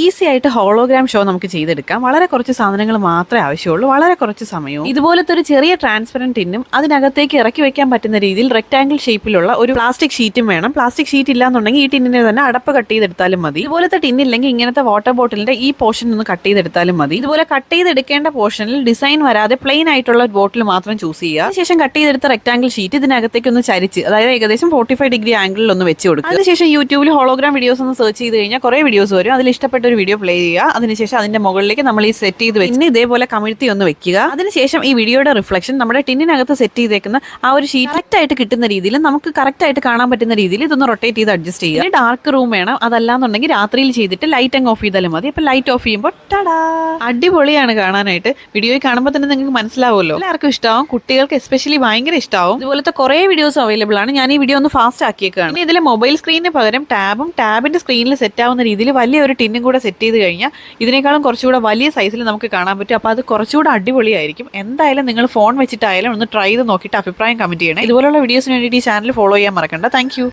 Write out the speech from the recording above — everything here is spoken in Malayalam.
ഈസി ആയിട്ട് ഹോളോഗ്രാം ഷോ നമുക്ക് ചെയ്തെടുക്കാം. വളരെ കുറച്ച് സാധനങ്ങൾ മാത്രമേ ആവശ്യമുള്ളൂ. വളരെ കുറച്ച് സമയവും. ഇതുപോലത്തെ ഒരു ചെറിയ ട്രാൻസ്പെറന്റ് ടിന്നും അതിനകത്തേക്ക് ഇറക്കി വെക്കാൻ പറ്റുന്ന രീതിയിൽ റെക്ടാംഗിൾ ഷേപ്പിലുള്ള ഒരു പ്ലാസ്റ്റിക് ഷീറ്റും വേണം. പ്ലാസ്റ്റിക് ഷീറ്റ് ഇല്ലാന്നുണ്ടെങ്കിൽ ഈ ടിന്നിനെ തന്നെ അടപ്പ് കട്ട് ചെയ്തെടുത്താലും മതി. ഇതുപോലത്തെ ടിന്നില്ലെങ്കിൽ ഇങ്ങനത്തെ വാട്ടർ ബോട്ടിലിന്റെ ഈ പോർഷൻ ഒന്ന് കട്ട് ചെയ്തെടുത്താലും മതി. ഇതുപോലെ കട്ട് ചെയ്തെടുക്കേണ്ട പോർഷനിൽ ഡിസൈൻ വരാതെ പ്ലെയിൻ ആയിട്ടുള്ള ഒരു ബോട്ടിൽ മാത്രം ചൂസ് ചെയ്യുക. അതിനുശേഷം കട്ട് ചെയ്തെടുത്ത റെക്ടാംഗിൾ ഷീറ്റ് ഇതിനകത്തേക്ക് ഒന്ന് ചരിച്ച് അതായത് ഏകദേശം ഫോർട്ടി ഫൈവ് ഡിഗ്രി ആംഗിളിൽ ഒന്ന് വെച്ച് കൊടുക്കുക. അതിനുശേഷം യൂട്യൂബിൽ ഹോളോഗ്രാം വീഡിയോസ് ഒന്ന് സെർച്ച് ചെയ്ത് കഴിഞ്ഞാൽ കുറേ വീഡിയോസ് വരും. അതിൽ ഇഷ്ടപ്പെട്ട ഒരു വീഡിയോ പ്ലേ ചെയ്യുക. അതിനുശേഷം അതിന്റെ മുകളിലേക്ക് നമ്മൾ ഈ സെറ്റ് ചെയ്ത് വെച്ച് ഇതേപോലെ കമിഴ്ത്തി ഒന്ന് വെക്കുക. അതിനുശേഷം ഈ വീഡിയോയുടെ റിഫ്ലക്ഷൻ നമ്മുടെ ടിന്നിനകത്ത് സെറ്റ് ചെയ്തേക്കുന്ന ആ ഒരു ഷീറ്റ് കറക്റ്റ് ആയിട്ട് കിട്ടുന്ന രീതിയിൽ നമുക്ക് കറക്റ്റ് ആയിട്ട് കാണാൻ പറ്റുന്ന രീതിയിൽ ഇതൊന്ന് റൊട്ടേറ്റ് ചെയ്ത് അഡ്ജസ്റ്റ് ചെയ്യുക. ഡാർക്ക് റൂം വേണം. അതല്ലാന്നുണ്ടെങ്കിൽ രാത്രിയിൽ ചെയ്തിട്ട് ലൈറ്റ് അങ്ങ് ഓഫ് ചെയ്താലും മതി. അപ്പൊ ലൈറ്റ് ഓഫ് ചെയ്യുമ്പോൾ അടിപൊളിയാണ് കാണാനായിട്ട്. വീഡിയോയിൽ കാണുമ്പോൾ തന്നെ നിങ്ങൾക്ക് മനസ്സിലാവുമല്ലോ. എല്ലാവർക്കും ഇഷ്ടമാവും. കുട്ടികൾക്ക് എസ്പെഷ്യലി ഭയങ്കര ഇഷ്ടമാവും. ഇതുപോലത്തെ കുറെ വീഡിയോസ് അവൈലബിൾ ആണ്. ഞാൻ ഈ വീഡിയോ ഒന്ന് ഫാസ്റ്റ് ആക്കിയേക്കാണ്. ഇതിലെ മൊബൈൽ സ്ക്രീനിന് പകരം ടാബും ടാബിന്റെ സ്ക്രീനിൽ സെറ്റ് ആവുന്ന രീതിയിൽ വലിയ ഒരു ടിന്നും കൂടെ സെറ്റ് ചെയ്ത് കഴിഞ്ഞാൽ ഇതിനേക്കാളും കുറച്ചുകൂടെ വലിയ സൈസിൽ നമുക്ക് കാണാൻ പറ്റും. അപ്പോൾ അത് കുറച്ചുകൂടെ അടിപൊളിയായിരിക്കും. എന്തായാലും നിങ്ങൾ ഫോൺ വെച്ചിട്ടായാലും ഒന്ന് ട്രൈ ചെയ്ത് നോക്കിയിട്ട് അഭിപ്രായം കമന്റ് ചെയ്യണം. ഇതുപോലുള്ള വീഡിയോസിന് വേണ്ടിയിട്ട് ഈ ചാനൽ ഫോളോ ചെയ്യാൻ മറക്കണ്ട. താങ്ക്